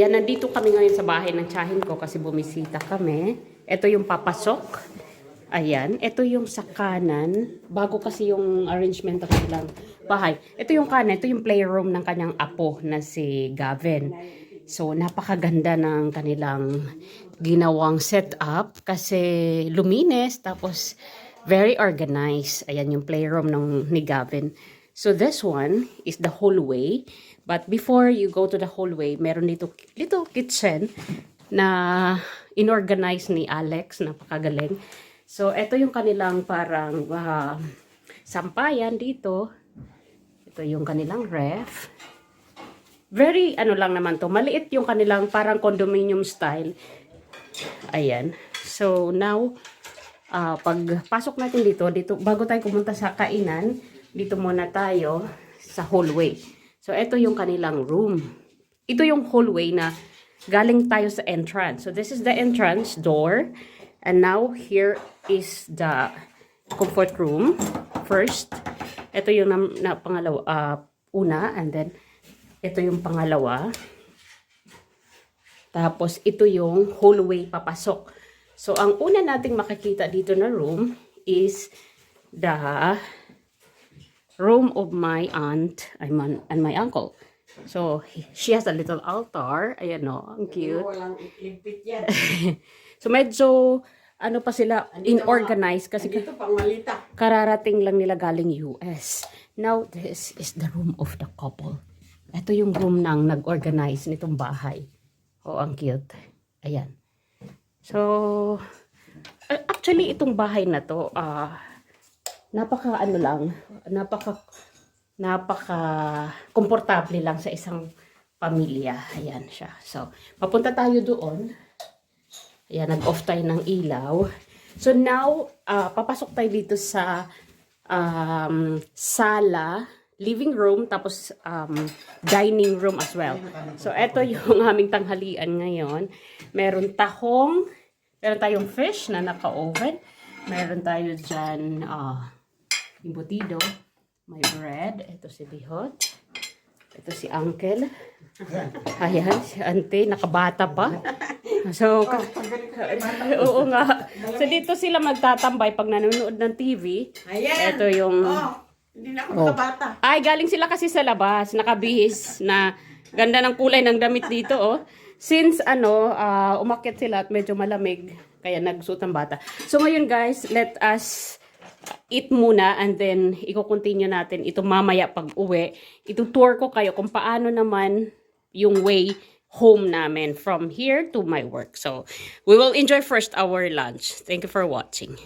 Ayan, nandito kami ngayon sa bahay ng tsahin ko kasi bumisita kami. Ito yung papasok. Ayan, ito yung sa kanan. Bago kasi yung arrangement ng kanilang bahay. Ito yung kanan, ito yung playroom ng kanyang apo na si Gavin. So, napakaganda ng kanilang ginawang setup kasi lumines tapos very organized. Ayan yung playroom ng ni Gavin. So, this one is the hallway. But before you go to the hallway, meron dito little kitchen na inorganize ni Alex, napakagaling. So, ito yung kanilang parang ah, sampayan dito. Ito yung kanilang ref. Very, ano lang naman to, maliit yung kanilang parang condominium style. Ayan. So, now, ah pag natin dito, dito, bago tayo pumunta sa kainan, dito muna tayo sa hallway. So, ito yung kanilang room. Ito yung hallway na galing tayo sa entrance. So, this is the entrance door. And now, here is the comfort room. First, ito yung na, na pangalawa, ah, una, and then, ito yung pangalawa. Tapos, ito yung hallway papasok. So, ang una nating makikita dito na room is the room of my aunt and my, and my uncle. So, he- she has a little altar. Ayan o, ang cute. Walang limpit yan. So, medyo, ano pa sila, inorganized kasi Dito pang malita. kararating lang nila galing US. Now, this is the room of the couple. Ito yung room ng nag-organize nitong bahay. Oh, ang cute. Ayan. So, actually, itong bahay na to, ah, napaka ano lang, napaka, napaka komportable lang sa isang pamilya. Ayan siya. So, papunta tayo doon. Ayan, nag-off tayo ng ilaw. So now, ah, papasok tayo dito sa um, sala, living room, tapos um, dining room as well. So ito yung aming tanghalian ngayon. Meron tahong, meron tayong fish na naka-oven. Meron tayo dyan ah, imbutido. May bread. Ito si Bihot. Ito si Uncle. Ayan, si Auntie, nakabata pa. So, oo nga. So, dito sila magtatambay pag nanonood ng TV. Ayan. Ito yung... Oh, hindi na ako Oh. kabata. Ay, galing sila kasi sa labas, nakabihis na ganda ng kulay ng damit dito, oh. Since, ano, ah, umakyat sila at medyo malamig, kaya nagsuot ng bata. So, ngayon guys, let us eat muna and then i-continue natin ito mamaya pag uwi. Itutour ko kayo kung paano naman yung way home namin from here to my work. So, we will enjoy first our lunch. Thank you for watching.